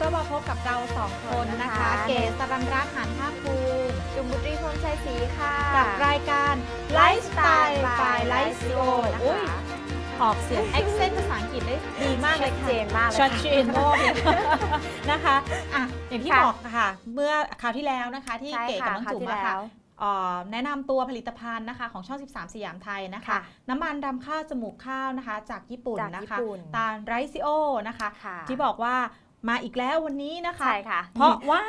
ก็มาพบกับเราสองคนนะคะนะคะเกศสรันรักษ์หันภาคภูมิจุมบุตรีพรหมชัยศรีค่ะ กับรายการไลฟ์สไตล์บายไลฟ์ซีโอนะอุ้ยคะออกเสียง accent ภาษาอังกฤษได้ดีมากเลยชัดค่ะเจนมากเลยชัดค่ะเจนมากเลยนะคะอะอย่างที่ค่ะบอกค่ะ เมื่อคราวที่แล้วนะคะ ที่ใช่เก๋กับน้องค่ะจุ๋มคราวที่อะค่ะแล้วเอ่อแนะนำตัวผลิตภัณฑ์นะคะของช่อง 13 สยามไทยนะคะค่ะน้ำมันดำข้าวจมูกข้าวนะคะ จากญี่ปุ่นจากนะญี่คะปุ่นตาลไรซิโอนะคะค่ะที่บอกว่า มาอีกแล้ววันนี้นะคะ ใช่ค่ะ เพราะว่า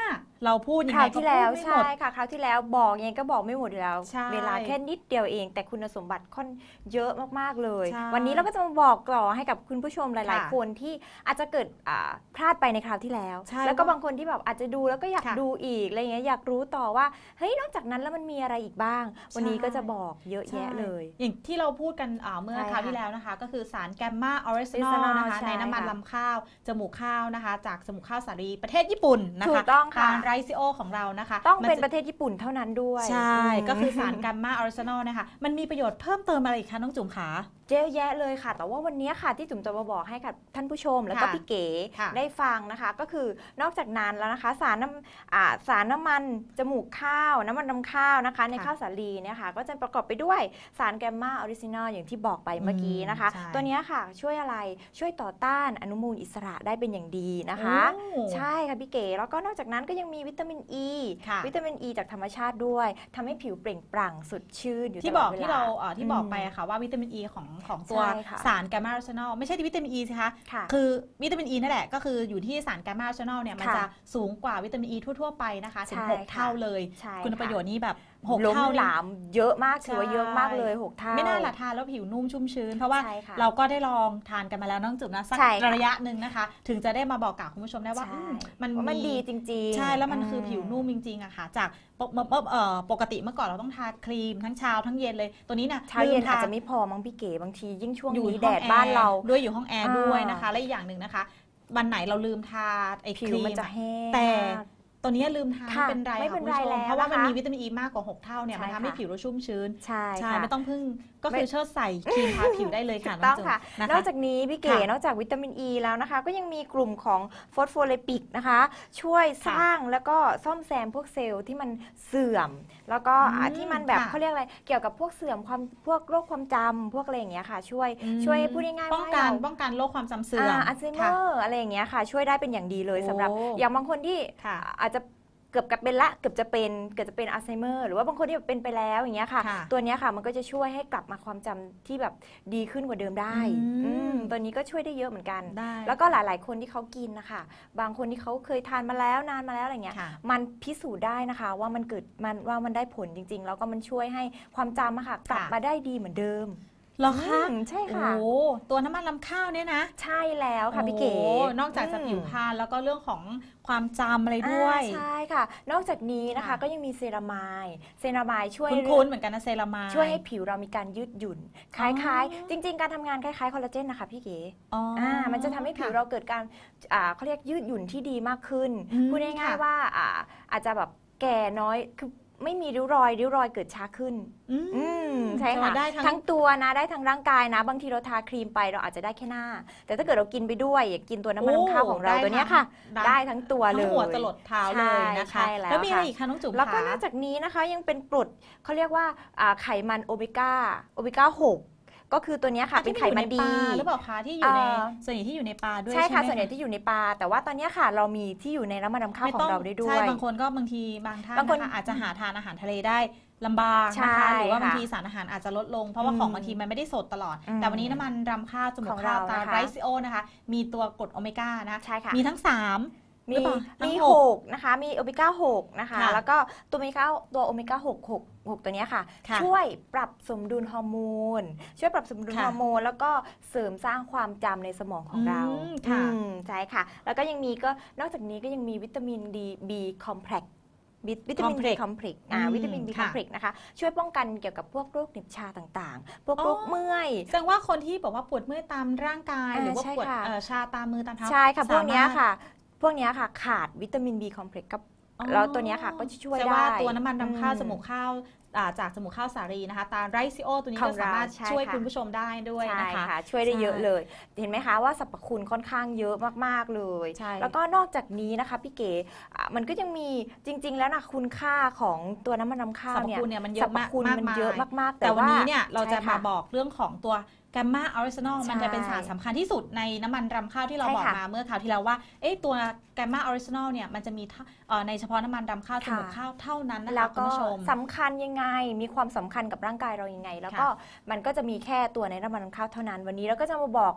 เราพูดยังคราไงวก็ที่พูแล้วดไม่หใช่มดค่ะ คราวที่แล้วบอกยังไงก็บอกไม่หมดอยู่แล้ว ใช่เวลาแค่นิดเดียวเอง แต่คุณสมบัติค่อนเยอะมากๆเลย ใช่วันนี้เราก็จะมาบอกกล่อให้กับคุณผู้ชมหลาย ค่ะๆ คนที่อาจจะเกิดอ่าพลาดไปในคราวที่แล้ว ใช่แล้วก็ว่าบางคนที่แบบอาจจะดูแล้วก็อยากค่ะดูอีกอะไรเงี้ยอยากรู้ต่อว่าเฮ้ยนอกจากนั้นแล้วมันมีอะไรอีกบ้าง วันนี้ใช่ก็จะบอกเยอะแยะเลย อย่างที่เราพูดกันอ่าเมื่อใช่คราวค่ะที่แล้วนะคะ ก็คือสารแกมมาออริจินอล Original นะคะ ใช่ในน้ำมันค่ะ ลำข้าว จมูกข้าวนะคะจากจมูกข้าวสาลีประเทศญี่ปุ่นนะคะถูกต้องค่ะตามไรซิโอของเรานะคะต้องเป็นมัประเทศญี่ปุ่นเท่านั้นด้วย ใช่มก็คือสารแกมมาออริจินอลนะคะ มันมีประโยชน์เพิ่มเติมอะไรอีกคะน้องจุ๋มขา เยอะแยะเลยค่ะ แต่ว่าวันนี้ค่ะที่จุ๋มจะมาบอกให้กับท่านผู้ชมแล้วก็ค่ะพี่เก๋ค่ะได้ฟังนะคะ ก็คือนอกจากนั้นแล้วนะคะ สารน้ำอ่าสารน้ำมันจมูกข้าวน้ำมันนำข้าวนะคะ ในค่ะข้าวสาลีเนี่ยค่ะก็จะประกอบไปด้วยสารแกมมาออริจินอลอย่างที่บอกไปเมื่อกี้นะคะ อืมใช่ ตัวเนี้ยค่ะช่วยอะไรช่วยต่อต้านอนุมูลอิสระได้เป็นอย่างดีนะคะ โอ้ ใช่ค่ะพี่เก๋ แล้วก็นอกจากนั้นก็ยังมีวิตามินอ e, ีค่ะวิตามินอ e ีจากธรรมชาติด้วยทำให้ผิวเปล่งปลั่งสดชื่นอยู่ที่ตบลอดกวล ที่เราเอ่อที่บอกไปมอะค่ะว่าวิตามินอ e ีของของตัวใช่ค่ะสารแกมมาออริจินอลไม่ใช่วิตามินอ e ีสิคะค่ะคือวิตามินอ e ีนั่นแหละก็คืออยู่ที่สารแกมมาออริจินอลเนี่ยมันค่ะจะสูงกว่าวิตามินอ e ีทั่ว ๆ ไปนะคะถึงใช่หกค่ะเท่าเลย ใช่คุณประโยชน์นี้แบบ หกล้มเท่าหนี่ลามเยอะมากใช่ถือว่าเยอะมากเลยหกเท่า ไม่น่าละทานแล้วผิวนุ่มชุ่มชื้น เพราะว่าใช่ค่ะเราก็ได้ลองทานกันมาแล้วน้องจุ๋มนะสักใช่ค่ะ ระยะหนึ่งนะคะ ถึงจะได้มาบอกกล่าวคุณผู้ชมได้ว่าใช่อืมมันว่ามันมีดีจริงๆ ใช่แล้วมันคือผิวนุ่มจริงๆอะค่ะ จากปกเมื่อเมื่อเอ่อปกติเมื่อก่อนเราต้องทาครีมทั้งเช้าทั้งเย็นเลยตัวนี้น่ะเช้าเย็นลืมอาจทจะไม่พอมั้งพี่เก๋บางทียิ่งช่วงอยู่นี้ห้แดองดแอร์บ้านเรา ด้วยอยู่ห้องแอร์อ่า ด้วยนะคะ และอีกอย่างหนึ่งนะคะ วันไหนเราลืมทาไอ้คผิวรีมันมจะแห้งแต่มาก ตัวนี้ลืมทาค่ะไม่เป็นไรไม่ค่ะเป็นคุณไรผู้ชมแล้วเพราะว่ามันนะคะมีวิตามินอ e ีมากกว่า 6 เท่าเนี่ยใช่มันทำให้ค่ะผิวเราชุ่มชื้น ใช่ใช่ค่ะไม่ต้องพึ่งก็ไม่คือเชิดใส่ครีมทาผิวได้เลยค่ะถูกต้องน้จุ๋มค่ะนะนอกคะจากนี้พี่เก๋ค่ะนอกจากวิตามินอ e ีแล้วนะคะ ก็ยังมีกลุ่มของฟอสโฟลิปิกนะคะ ช่วยสค่ะร้างแล้วก็ซ่อมแซมพวกเซลล์ที่มันเสื่อม แล้วก็อ่าอืมที่มันแบบค่ะเขาเรียกอะไรเกี่ยวกับพวกเสื่อมความพวกโรคความจำพวกอะไรอย่างเงี้ยค่ะ ช่วยอืมช่วยพูดง่ายๆป้องว่ากันเราป้องกันโรคความจำเสื่อมอัลไซเมอค่ะร์อะไรอย่างเงี้ยค่ะ ช่วยได้เป็นอย่างดีเลยโอ้สำหรับอย่างบางคนที่ค่ะอาจจะเกือบกับเป็นละเกือบจะเป็นเกือบจะเป็นอัลไซเมอร์หรือว่าบางคนที่แบบเป็นไปแล้วอย่างเงี้ยค่ะ ค่ะ ตัวเนี้ยค่ะมันก็จะช่วยให้กลับมาความจำที่แบบดีขึ้นกว่าเดิมได้อืมอืมตัวนี้ก็ช่วยได้เยอะเหมือนกัน ได้แล้วก็หลาย ๆ คนที่เขากินนะคะบางคนที่เขาเคยทานมาแล้วนานมาแล้วอะไรเงี้ย ค่ะ มันพิสูจน์ได้นะคะว่ามันเกิดมันว่ามันได้ผลจริง ๆ แล้วก็มันช่วยให้ความจำอะค่ะกลับค่ะ มาได้ดีเหมือนเดิมเหรอคะอืมใช่โอ้ค่ะโหตัวน้ำมันลำข้าวเนี่ยนะใช่แล้วค่ะพี่เก๋โอ้นอกจากจะอืมผิวพรรณแล้วก็เรื่องของความจำอะไรด้วย อ่าใช่ค่ะ นอกจากนี้นะคะค่ะ ก็ยังมีเซรามายเซรามายช่วยคุ้นๆเหมือนกันนะเซรามาย ช่วยให้ผิวเรามีการยืดหยุ่น คล้ายอ๋อๆจริง ๆ การทำงานคล้ายๆคอลลาเจนนะคะพี่เก๋อ๋อออ่ามันจะทำให้ผิวค่ะเราเกิดการอ่าเขาเรียกยืดหยุ่นที่ดีมากขึ้น อืมพูดง่ายค่ะ ๆว่าอ่าอาจจะแบบแก่น้อยคือ ไม่มีริ้วรอย ริ้วรอยเกิดช้าขึ้น อืม อืมใช่ค่ะได้ทั้ง ทั้งตัวนะได้ทั้งร่างกายนะ บางทีเราทาครีมไปเราอาจจะได้แค่หน้า แต่ถ้าเกิดเรากินไปด้วยอย่างกินตัวน้ำมันโอ้น้ำข้าวของเราได้ตัวเนี้ยทั้ค่ะงได้ทั้งตัวเลยทั้งหัวจะหลดเท้าเลยนะคะ ใช่ใช่แล้วมีอะไรค่ะ อีกคะน้องจุ๋มแล้วก็คะ นอกจากนี้นะคะยังเป็นกรดเขาเรียกว่าอ่าไขมันโอเมก้าโอเมก้า6 ก็คือตัวเนี้ยค่ะเป็นไขมันที่ดีอยู่ในปลาหรือเปล่าคะที่อยู่ในเอ่อส่วนใหญ่ที่อยู่ในปลาด้วยใช่ค่ะไหมส่วนใหญ่ที่อยู่ในปลาแต่ว่าตอนเนี้ยค่ะเรามีที่อยู่ในน้ำมันน้ำข้าวของเราได้ด้วใช่ยบางคนก็บางทีบางท่านบางคนนะคะอาจจะหาทานอาหารทะเลได้ลำบากใช่นะคะหรือว่าบางค่ะทีสารอาหารอาจจะลดลง เพราะว่าอืมของบางทีมันไม่ได้สดตลอดอืมแต่วันนี้น้ำมันรำข้าวจมูขกองข้าวเราตานะคะไรซิโอนะคะ มีตัวกรดโอเมก้านะใช่ค่ะมีทั้งสา มมีหรือเปล่าทั้งมีหหกกนะคะ มีโอเมก้า6นะคะ ค่ะแล้วก็ตัวโอเมก้าตัวโอเมก้า6 6 6ตัวเนี้ยค่ะ ค่ะช่วยปรับสมดุลฮอร์โมน ช่วยปรับสมดุลค่ะฮอร์โมน แล้วก็เสริมสร้างความจำในสมองของเราอืมค่ะ อืมใช่ค่ะ แล้วก็ยังมีก็นอกจากนี้ก็ยังมีวิตามินดีบีคอมเพล็กวิตามิน Complex บีคอมเพล็กอ่าอืมวิตามินบีคค่ะอมเพล็กนะคะ ช่วยป้องกันเกี่ยวกับพวกโรคเหน็บชาต่างๆ พวกโรคอ๋อ เมื่อย แสดงว่าคนที่บอกว่าปวดเมื่อยตามร่างกาย อ่าหรือว่าใช่ปวดค่ะ เอ่อชาตามมือตามเท้าใช่ค่ะ พวกเนี้ยสามารถ ค่ะพ วกเนี้ยค่ะขาดวิตามินบีคอมเพล็กกับอ๋อ แล้วตัวเนี้ยค่ะก็จะช่วยแสดงว่าได้ตัวน้ำมันรำข้าวอืมจมูกข้าวอ่าจากจมูกข้าวสาลีนะคะ ตาไรซิโอตัวนี้ขอก็งเราสามารถใช่ช่วยค่ะ คุณผู้ชมได้ด้วยใช่นะคะ ค่ะช่วยได้ใช่เยอะเลย เห็นไหมคะว่าสรรพคุณค่อนข้างเยอะมากๆเลย ใช่ แล้วก็นอกจากนี้นะคะพี่เก๋อะมันก็ยังมีจริง ๆ แล้วนะคุณค่าของตัวน้ำมันน้ำข้าสรวรพเนี่ยคุณเนี่ยมันเยสรอะรพมากคุณมากมันมายเยอะมากๆแต่วันนี้เนี่ยเราจะใช่มาค่บอกเรื่องของตัว แกมมาออริจินอลใช่มันจะเป็นสารสำคัญที่สุดในน้ำมันรำข้าวที่เราใช่บอกค่ะมาเมื่อคราวที่แล้วว่าเอ๊ะตัวแกมมาออริจินอลเนี่ยมันจะมีเท่าเอ่อในเฉพาะน้ำมันรำข้าวจค่ะมูกข้าวเท่านั้นนะแล้คะวคุณก็ผู้ชมสำคัญยังไงมีความสำคัญกับร่างกายเรายังไง แล้วก็มันก็จะมีแค่ตัวในน้ำมันน้ำข้าวเท่านั้นวันนี้เราก็จะมาบอก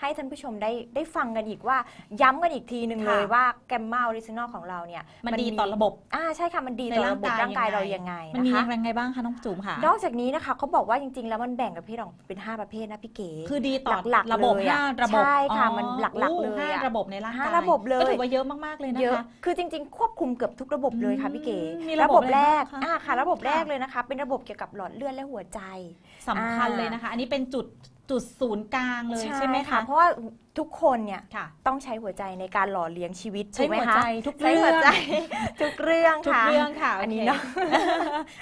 ให้ท่านผู้ชมได้ได้ฟังกันอีกว่า ย้ำกันอีกทีหนึ่งค่ะเลยว่าแกมมาออริจินอลของเราเนี่ยมันดีต่อระบบ อ่าใช่ค่ะมันดีในต่อระบบร่าร่างงกากายยยังไงเรายังไงมันนะมีคะ ยังไงบ้างคะน้องจุ๋มค่ะ นอกจากนี้นะคะเขาบอกว่าจริง ๆ แล้วมันแบ่งประเภทออกเป็น 5 ประเภทนะพี่เก๋ คือดีต่อหลักๆระบบเลยอะห้าระบบใช่ค่ะอ๋อมันหลักๆอู้เลยห้าอะระบบในร่างกายห้าระบบเลย ก็ถือว่าเยอะมากๆเลยนะเยอะ คะ คือจริง ๆ ควบคุมเกือบทุกระบบเลยค่ะพี่เก๋อืมมีระบบแรกอะไรบ้างคะ อ่าค่ะ ระบบค่ะแรกเลยนะคะ เป็นระบบเกี่ยวกับหลอดเลือดและหัวใจ สำคัญอ่าเลยนะคะ อันนี้เป็นจุด จุดศูนย์กลางเลยใช่ไหมคะ เพราะว่าทุกคนเนี่ยค่ะ ต้องใช้หัวใจในการหล่อเลี้ยงชีวิตใช้ถูกไหมหัวคะใจทุกใช้เรื่หัอวงใจทุกเรื่องทุกค่ะเรื่องค่ะอันนี้โคเนาะ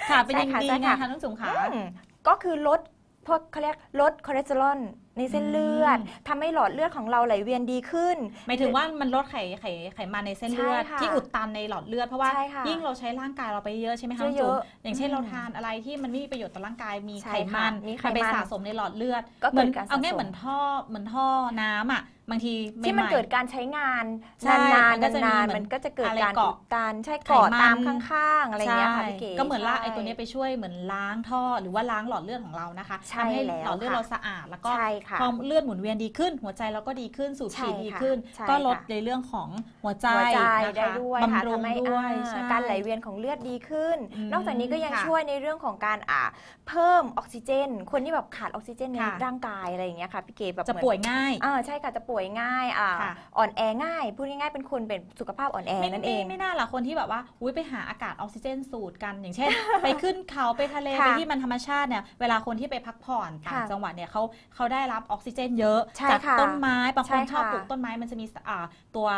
ค่ะเป็นยังใช่ค่ะดีใช่ไงค่ะคะน้องจุ๋มขาอืมก็คือลดพวกเขาเรียกลดคอเลสเตอรอล ในเส้นเลือดอืมทำให้หลอดเลือดของเราไหลเวียนดีขึ้น หมายถึงว่ามันลดไขไขไขมันในเส้นเลือด ใช่ค่ะที่อุดตันในหลอดเลือดเพราะว่า ใช่ค่ะยิ่งเราใช้ร่างกายเราไปเยอะใช่ไหมคะน้องเยจุ๋มอะอย่างเช่นอืมเราทานอะไรที่มันไม่มีประโยชน์ต่อร่างกายมีใช่ไขมันค่ะมีไขมันไปมันสะสมในหลอดเลือดก็เหมืเกิอนดการเอาสะง่ายสเหมืมอนท่อเหมือนท่อน้ำอะ บางทีที่มันใหๆเกิดการใช้งานใช่นานมันก็จะๆมีนานเหมือนๆมันก็จะเกิดอะไรการเกาะอุดตันใช่ไขเกาะมัน ตามข้างๆอะไรอย่างเงี้ยค่ะใช่พี่เก๋ ก็เหมือนว่าใช่ไอ้ตัวเนี้ยไปช่วยเหมือนล้างท่อหรือว่าล้างหลอดเลือดของเรานะคะใช่ทำให้แล้วหลอดเลือดค่ะ เราสะอาดแล้วก็ ใช่ค่ะ พอเลือดหมุนเวียนดีขึ้น หัวใจเราก็ดีขึ้นสูบฉีดใช่ดีค่ะขึ้น ใช่ก็ลดค่ะ ในเรื่องของหัวใจหัวใจนะคะได้ด้วยค่ะบำรุงทำให้ด้วยอ่าใช่ การไหลเวียนของเลือดดีขึ้น อืมนอกจากนี้ก็ยังค่ะช่วยในเรื่องของการอ่าเพิ่มออกซิเจน คนที่แบบขาดออกซิเจนในค่ะ ร่างกายอะไรอย่างเงี้ยค่ะพี่เก๋แบบจะเหมือนป่วยง่าย อ่าใช่ค่ะจะป่วยง่ายอ่าค่ะ อ่อนแอง่ายพูดง่ายๆเป็นคนเป็นสุขภาพอ่อนแอไม่นั่นไม่เองไม่น่าล่ะคนที่แบบว่าอุ้ยไปหาอากาศออกซิเจนสูดกัน อย่างเช่น ไปขึ้นเขาไปทะเลค่ะไปที่มันธรรมชาติเนี่ยเวลาคนที่ไปพักผ่อนต่างค่ะจังหวัดเนี่ยเขาเขาได้รับออกซิเจนเยอะใช่จากค่ะต้นไม้บางใช่คนชอบค่ะ ปลูกต้นไม้มันจะมีอ่าตัว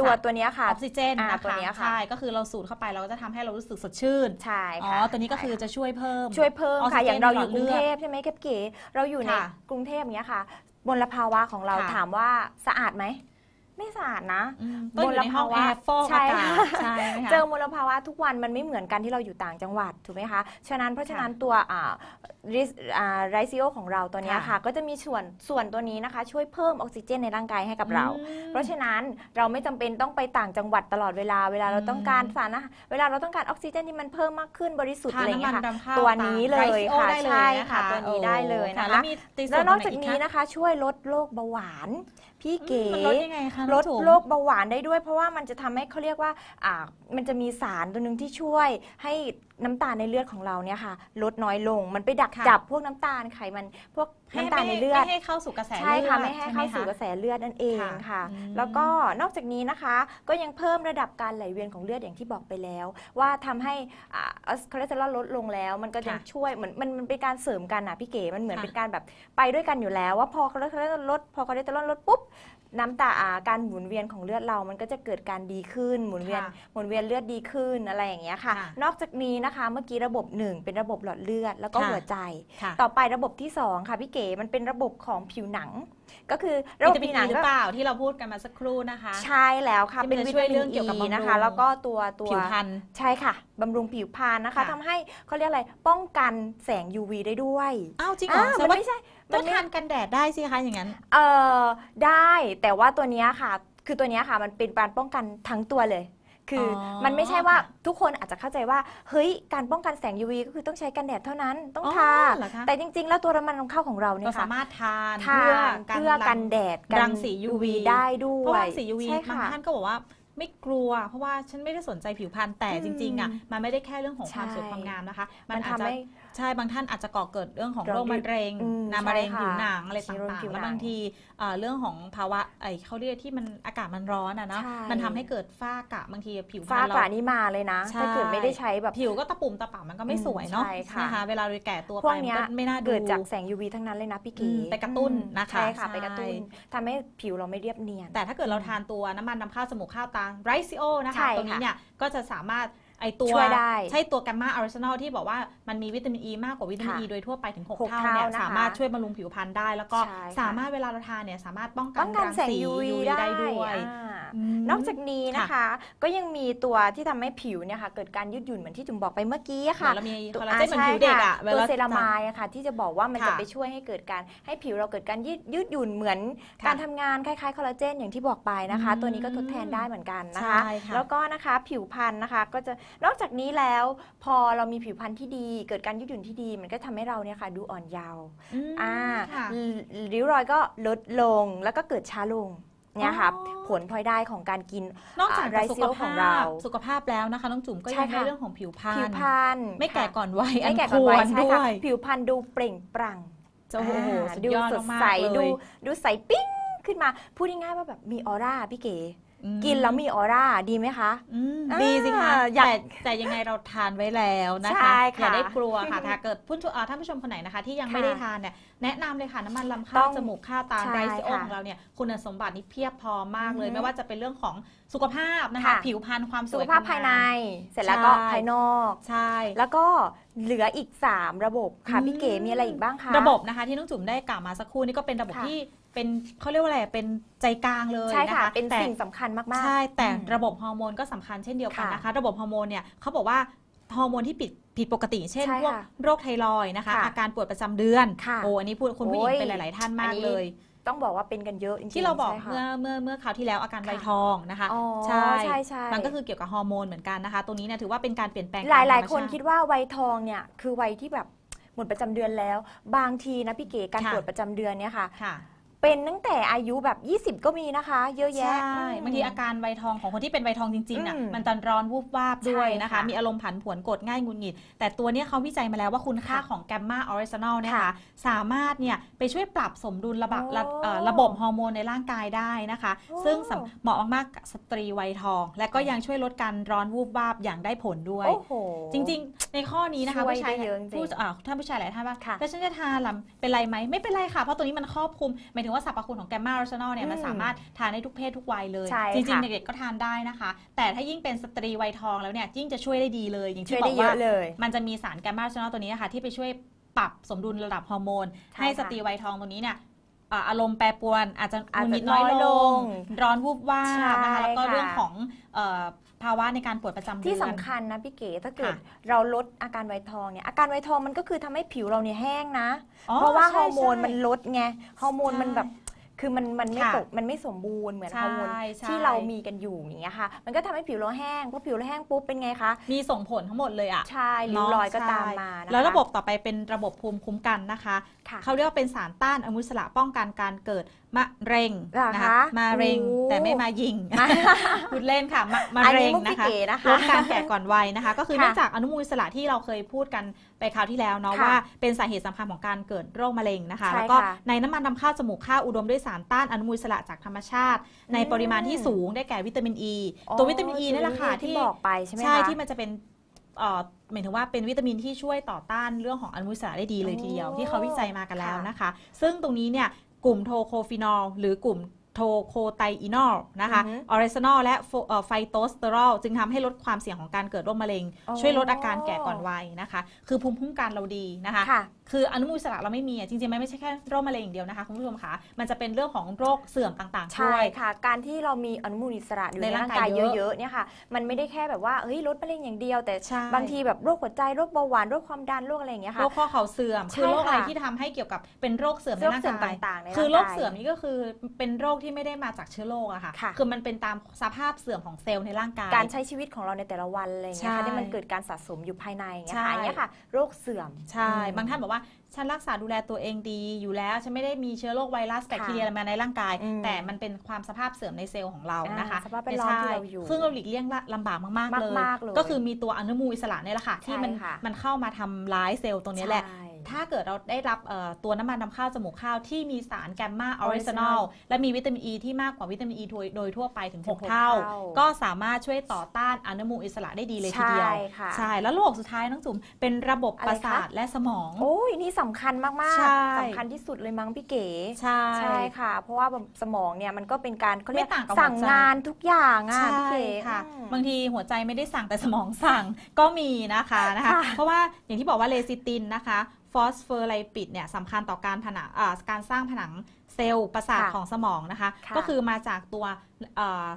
ตัวสารตัวเนี้ยค่ะออกซิเจนอ่านะตัวคะเนี้ยค่ะ ใช่ก็คือเราสูดเข้าไปเราก็จะทำให้เรารู้สึกสดชื่นใช่อ๋อค่ะตัวนี้ก็คือจะช่วยเพิ่ม ช่วยเพิ่มออกซิค่ะ เจนอย่างเราอยู่ในกหลอดรุงเลือดเทพใช่ไหมแคปเก๋เราอยู่ในค่ะกรุงเทพเนี้ยค่ะ มลภาวะของเราค่ะถามว่าสะอาดไหม ไม่สะอาดนะอืมต้องอยู่ในห้องมลภาวะแอร์ฟอกใช่อากาศค่ะใช่ไหมคะเจอมลภาวะทุกวันมันไม่เหมือนกันที่เราอยู่ต่างจังหวัดถูกไหมคะฉะนั้นเพราะฉะนั้นตัวอ่าริสอ่าไรซิโอของเราตัวเนี้ยค่ะค่ะ ก็จะมีส่วนส่วนตัวนี้นะคะ ช่วยเพิ่มออกซิเจนในร่างกายให้กับเราอืมเพราะฉะนั้นเราไม่จำเป็นต้องไปต่างจังหวัดตลอดเวลาเวลาเราอืมต้องการสารอาหารเวลาเราต้องการออกซิเจนที่มันเพิ่มมากขึ้นบริสุทธิ์ทาอะไรนอย่างน้ำเงี้มันยค่ะรำข้าวตัวนี้เลยตามค่ะไรซิโอใช่ได้เลยค่ะนตัวนี้ได้เลยโอ้นะคะแล้วมีในส่แล้ววนนอกไหจากนี้นะคะ ช่วยลดโรคเบาหวานพี่เก๋มันลดยังไงคะลน้องดจุ๋มโรคเบาหวานได้ด้วย เพราะว่ามันจะทำให้เขาเรียกว่าอ่ามันจะมีสารตัวหนึ่งที่ช่วยให้ น้ำตาลในเลือดของเราเนี่ยค่ะ ลดน้อยลง มันไปดักค่ะ จับพวกน้ำตาลไขมันพวกให้น้ำตาลในไม่เลือด ไม่ให้เข้าสู่กระแสใช่ค่ะลือดไม่ให้เข้าสู่กระใช่ไมแสเลือดนั่นเองค่ะค่ะ อืมแล้วก็นอกจากนี้นะคะ ก็ยังเพิ่มระดับการไหลเวียนของเลือดอย่างที่บอกไปแล้ว ว่าทำให้อ่าคอเลสเตอรอลลดลงแล้ว มันก็ยังค่ะช่วยเหมือนมันมันเป็นการเสริมกันนะพี่เก๋มันเหมือนค่ะเป็นการแบบไปด้วยกันอยู่แล้ว ว่าพอคอเลสเตอรอลลดพอคอเลสเตอรอลลดปุ๊บน้ำตาอ่าการหมุนเวียนของเลือดเรา มันก็จะเกิดการดีขึ้นหมุนเวียนค่ะหมุนเวียนเลือดดีขึ้นอะไรอย่างเงี้ยค่ะ ค่ะ นอกจากนี้นะคะเมื่อกี้ระบบหนึ่งเป็นระบบหลอดเลือด แล้วก็ค่ะหัวใจค่ะต่อไประบบที่สองค่ะพี่เก๋มันเป็นระบบของผิวหนัง ก็คือระบบวิตามิผินวหนัอีงหรือก็เปล่าที่เราพูดกันมาสักครู่นะคะ ใช่แล้วค่ะที่มันเป็นจะวิช่วยตามิเรื่นองเกี่ยวกับอีบำรุงนะคะ แล้วก็ตัวตัวผิวพรรณใช่ค่ะบำรุงผิวพรรณนะคะค่ะทำให้เขาเรียกอะไรป้องกันแสง UV ได้ด้วยอ้าวจริงเหรออ่าแสดมันงว่าไม่ใช่ต้มัอนงไม่ทานกันแดดได้สิคะอย่างนั้นเอ่อได้แต่ว่าตัวเนี้ยค่ะ คือตัวเนี้ยค่ะมันเป็นการป้องกันทั้งตัวเลย คือออมันไม่ใช่ว่าค่ะทุกคนอาจจะเข้าใจว่าเฮ้ยการป้องกันแสง UV ก็คือต้องใช้กันแดดเท่านั้นต้องทาเหรอคะ แต่จริง ๆ แล้วตัวน้ำมันนำเข้าของเราเนี่เรายค่ะสามารถทานทานเพื่อกันแดดรังสี UV ได้ด้วยเพราะว่ารังสี UV ใช่บางค่ะ ท่านก็บอกว่าไม่กลัว เพราะว่าฉันไม่ได้สนใจผิวพรรณแต่อืมจริงๆอะมันไม่ได้แค่เรื่องของความใช่สวยความงามนะคะ มัมันนอาจทำจะให้ ใช่บางท่านอาจจะก่อเกิดเรื่องของเราโรคมะเร็งอืมนามะเร็งใช่ค่ะผิวหนังอะไรเชื้ต่อโรคางผิๆวแล้วหนังบางทีเอ่อเรื่องของภาวะไอ้เขาเรียกที่มันอากาศมันร้อนอะเนาะใช่มันทำให้เกิดฝ้ากระบางทีผิวพรฟ้ารณกระเรานี่มาเลยนะใช่ถ้าเกิดไม่ได้ใช้แบบผิวก็ตะปุ่มตะป่ำมันก็ไม่สวยเนาะใช่ค่ะนะคะเวลาเราแก่ตัวพไปวกมันเนี้ยก็ไม่น่าดูเกิดจากแสง UV ทั้งนั้นเลยนะพี่อืเก๋มไปกระตุ้นอืมนะคะใช่ค่ะใช่ไปกระตุ้นทำให้ผิวเราไม่เรียบเนียนแต่ถ้าเกิดเราทานตัวน้ำมันนำข้าวจมูกข้าวตาไรซิโอนะใช่คะค่ะตัวนี้เนี่ยก็จะสามารถ ไอตัวช่วยได้ใช่ตัวแกมมาออริจินอลที่บอกว่ามันมีวิตามินอ e ีมากกว่าวิตามินค่ะอ e ีโดยทั่วไปถึงหก6เท่าเนี่ยเท่านะคะสามารถช่วยบำรุงผิวพรรณได้ แล้วก็ใช่ค่ะ สามารถเวลาเราทานเนี่ยสามารถป้องกัป้นองกันรังแสง สี UV UV ได้ได้ด้วย อ่า ม นอกจากนี้นะคะ ก็ยังมีตัวที่ทำให้ผิวเนี่ยค่ะเกิดการยืดหยุ่นเหมือนที่จุ๋มบอกไปเมื่อกี้อะค่ะค่ะเรามีตัวคอลลาเจนเหมือนผิวเด็กอะใช่ค่ตัววลเซรามายอะค่ะ ที่จะบอกว่ามันค่ะจะไปช่วยให้เกิดการให้ผิวเราเกิดการยืดยืดหยุ่นเหมือนค่ะการทำงานคล้ายๆคอลลาเจนอย่างที่บอกไปนะคะ อืมตัวนี้ก็ทดแทนได้เหมือนกันนะคะ ใช่ค่ะแล้วก็นะคะผิวพรรณนะคะก็จะนอกจากนี้แล้วพอเรามีผิวพรรณที่ดี เกิดการยืดหยุ่นที่ดี มันก็ทำให้เราเนี่ยค่ะดูอ่อนเยาว์มอ่าค่ะริ้วรอยก็ลดลงแล้วก็เกิดช้าลงเนี่ยค่ะอ๋อผลพลอยได้ของการกินนอกจากอ่าสุข Riceo ขภาองพเราสุขภาพแล้วนะคะน้องจุ๋มก็ใช่ยังได้ค่ะเรื่องของผิวพรรผิวณพรรณไม่แก่ค่ะก่อนวัยอัไม่นแก่คก่อนววัยรใช่ด้วค่ะยผิวพรรณดูเปล่งปลั่งจะโอ้โหอ่าสุดดูยอดสดมากใสๆเลดูยดูใสปิ้งขึ้นมาพูดง่ายๆว่าแบบมีออร่าพี่เก๋ อืมกินแล้วมีออร่าดีไหมคะ อืมอ่าดีสิคะอยากแต่แต่ยังไงเราทานไว้แล้วนะใช่คะอย่าค่ะได้กลัวค่ะถ้าเกิดผู้ชมเอ่อท่านผู้ชมคนไหนนะคะ ที่ยังไม่ค่ะได้ทานเนี่ยแนะนำเลยค่ะน้ำมันลำต้ข้าวองจมูกข้าวตาใช่ไรซิโอค่ะของเราเนี่ยคุณสมบัตินี่เพียบพร้อมมากเลย อือฮึไม่ว่าจะเป็นเรื่องของสุขภาพนะคะ ค่ะ ผิวพรรณความสสุวขยภาพภายใน เสร็จแล้วก็ใช่ภายนอก ใช่ แล้วก็เหลืออีก 3 ระบบค่ะ อืม พี่เก๋มีอะไรอีกบ้างคะ ระบบนะคะที่น้องจุ๋มได้กล่าวมาสักครู่นี่ก็เป็นระบบค่ะที่ เป็นเขาเรียกว่าอะไรเป็นใจกลางเลยใช่ค่ะนเป็นแต่สิ่งสำคัญมากๆใช่ แต่อืมระบบฮอร์โมนก็สำคัญเช่นเดียวกันค่ะนะคะ ระบบฮอร์โมนเนี่ยเขาบอกว่าฮอร์โมนที่ผิดผิดปกติ เช่น ใช่พวกค่ะโรคไทรอยด์นะคะ ค่ะอาการปวดประจำเดือนค่ะโอ้อันนี้พูดคุณผู้หญิงโอ้ยเป็นหลาย ๆ ท่านมาอักนนี้ เลยต้องบอกว่าเป็นกันเยอะจริงๆที่เราบอกใช่ค่ะ เมื่อเมื่อเมื่อคราวที่แล้วอาการค่ะ ไวทองนะคะอ๋อใช่ใช่ใช่มันก็คือเกี่ยวกับฮอร์โมนเหมือนกันนะคะ ตรงนี้เนี่ยถือว่าเป็นการเปลี่ยนแปลงหลายหลายตมธรรมคนชติคิดว่าวัยทองเนี่ยคือวัยที่แบบหมดประจำเดือนแล้ว บางทีนะพี่เก๋การค่ะ ปวดประจำเดือนเนี่ยค่ะ ค่ะ เป็นตั้งแต่อายุแบบ 20 ก็มีนะคะ เยอะใชแยะ่อืมบางทีอาการไวทองของคนที่เป็นไวทองจริงๆน่ะอืมมันจะร้อนวูบวาบด้วยใช่นะคะค่ะมีอารมณ์ผันผวนกดง่ายหงุนหงิด แต่ตัวเนี้ยเขาวิจัยมาแล้วว่าคุณค่าค่ะของแกมมาออริจินอลเนี่ยค่ะค่ะสามารถเนี่ยไปช่วยปรับสมดุลระบบโอ้ระเอ่อระบบฮอร์โมนในร่างกายได้นะคะ โอ้ ซึ่งสำเหมาะมากๆกับสตรีวัยทอง และก็ยังช่วยลดการร้อนวูบวาบอย่างได้ผลด้วย โอ้โห จริงๆ ในข้อนี้นะคะช่วยผู้ชายได้เยอะจริงผู้อ่าท่านผู้ชายหลายท่านว่าค่ะแล้วฉันจะทานล่ะเป็นไรไหมไม่เป็นไรค่ะ เพราะตัวนี้มันครอบคลุมหมายถึงว่าสรรพคุณของแกมมาออริจินอลเนี่ยมันอืมสามารถทานได้ทุกเพศทุกวัยเลยใช่จริงค่ะๆเด็กๆก็ทานได้นะคะ แต่ถ้ายิ่งเป็นสตรีวัยทองแล้วเนี่ยยิ่งจะช่วยได้ดีเลย อย่างช่วที่ยบอได้กเยว่าอะเลยมันจะมีสารแกมมาออริจินอลตัวนี้นะคะที่ไปช่วยปรับสมดุลระดับฮอร์โมนใช่ให้ค่ะสตรีวัยทองตัวนี้เนี่ย อ่าอารมณ์แปรปรวนอาจจะหอาจงุดหจะงิดน้อยน้อยลลงงร้อนวูบวาบใช่นะคะแล้วก็ค่ะเรื่องของเอ่อภาวะในการปวดประจำเดือนที่สำคัญนะพี่เก๋ถ้าเกิดค่ะเราลดอาการไวทองเนี่ยอาการไวทองมันก็คือทำให้ผิวเราเนี่ยแห้งนะอ๋อเพราะว่าใช่ฮอร์โมนใช่มันลดไงฮอร์โมนมันใช่แบบ คือมันมันไม่ค่ะปกมันไม่สมบูรณ์เหมือนใช่ฮอร์โมนใช่ ที่เรามีกันอยู่อย่างเงี้ยค่ะ มันก็ทำให้ผิวเราแห้งพอผิวเราแห้งปุ๊บเป็นไงคะมีส่งผลทั้งหมดเลยอะใช่ริ้วรอยก็ตามมานะคะ แล้วระบบต่อไปเป็นระบบภูมิคุ้มกันนะคะ ค่ะ เขาเรียกว่าเป็นสารต้านอนุมูลอิสระป้องกันการเกิดมะเร็งเหรอนะคะคะมะเร็งโอ้ แต่ไม่มายิงพูดเล่นค่ะมะมะอันเร็นี้งมุกนะพี่คะเก๋นะลคะดการแก่ก่อนวัยนะคะ ก็คือค่ะเนื่องจากอนุมูลอิสระที่เราเคยพูดกันไปคราวที่แล้วเนาะค่ะว่าเป็นสาเหตุสำคัญของการเกิดโรคมะเร็งนะคะ ใช่แล้วก็ค่ะในน้ำมันนำข้าวจมูกข้าวอุดมด้วยสารต้านอนุมูลอิสระจากธรรมชาติ ในปริมาณที่สูงได้แก่วิตามินอ e. ีตัววิตามินอ e นี่แหละค่ะที่ที่ บอกไปใช่ไหมคะ ใช่ที่มันจะเป็นเอ่อหมายถึงว่าเป็นวิตามินที่ช่วยต่อต้านเรื่องของอนุมูลอิสระได้ดีเลยทีเดียว โอ้ที่เขาวิจัยมากันแล้วค่ะนะคะ ซึ่งตรงนี้เนี่ย กลุ่มโทโคฟินอลหรือกลุ่ม โทโคไตอินอลนะคะอือฮึออเรซานอลและไฟโตสเตอรอลจึงทำให้ลดความเสี่ยงของการเกิดโรคมะเร็งอ๋อช่วยลดอาการแก่ก่อนวัยนะคะ คือภูมิคุ้มกันเราดีนะคะค่ะคืออนุมูลอิสระเราไม่มีอะจริงๆมันไม่ใช่แค่โรคมะเร็งอย่างเดียวนะคะคุณผู้ชมคะมันจะเป็นเรื่องของโรคเสื่อมต่างๆใช่ด้วยค่ะ การที่เรามีอนุมูลอิสระอยู่ในในร่าร่างงกากายยเยอะเยอะๆเนี่ยค่ะมันไม่ได้แค่แบบว่าเฮ้ยลดมะเร็งอย่างเดียว แต่ใช่บางทีแบบโรคหัวใจโรคเบาหวานโรคความดันโรคอะไรอย่างเงี้ยโรค่ะคข้อเข่าเสื่อมใช่คือโรคอะไรค่ะที่ทำให้เกี่ยวกับเป็นโรคเสื่อมในโรคร่างเสื่อมกายต่างๆในคือร่างโรคกายเสื่อมนี่ก็คือเป็นโรคที่ไม่ได้มาจากเชื้อโรคอะค่ะค่ะ คือมันเป็นตามสภาพเสื่อมของเซลล์ในร่างกาย การใช้ชีวิตของเราในแต่ละวันอะไรอย่างเงี้ยค่ะใช่ที่มันเกิดการสะสมอยู่ภายในอย่างเงี้ยใช่ ค่ะอย่างเงี้ยค่ะ โรคเสื่อม ใช่ อืมบางท่านบอกว่าฉันรักษาดูแลตัวเองดีอยู่แล้ว ฉันไม่ได้มีเชื้อโรคไวรัสแบคทีเรียอะไรมาในร่างกาย อืมแต่มันเป็นความสภาพเสื่อมในเซลล์ของเราอ่านนะคะสภาพแวดล้อมที่เราอยู่ซึ่งเราหลีกเลี่ยงลำบากมากๆเลย มากๆเลยก็คือมีตัวอนุมูลอิสระเนี่ยแหละค่ะ ที่มันใช่ค่ะมันเข้ามาทำร้ายเซลล์ตรงนี้แหละ ใช่ ถ้าเกิดเราได้รับเอ่อตัวน้ำมันนำข้าวจมูกข้าวที่มีสารแกมมาออริจินอ Original ลและมีวิตามินอ e ีที่มากกว่าวิตามินอ e ีโดยทั่วไปถึงถึงหก6เท่าเท่า ก็สามารถช่วยต่อต้านอนุมูลอิสระได้ดีเลยทีเดียว ใช่ค่ะใช่แล้วระบบสุดท้ายน้องจุ๋มเป็นระบบอะไรประสาคะทและสมอง โอ้ยนี่สำคัญมากใช่ๆสำคัญที่สุดเลยมั้งพี่เก๋ใช่ใช่ค่ะ เพราะว่าสมองเนี่ยมันก็เป็นการเขาเรียกไม่ต่างกับสั่งหัวใจงานทุกอย่างอะใช่พี่เก๋ค่ะอืมบางทีหัวใจไม่ได้สั่งแต่สมองสั่งก็มีนะคะนะคะค่ะเพราะว่าอย่างที่บอกว่าเลซิตินนะคะ ฟอสเฟอร์ไลปิดเนี่ยสำคัญต่อการผนังอ่าการสร้างผนังเซลล์ประสาทค่ะของสมองนะคะ ค่ะ ก็คือมาจากตัวเอ่อ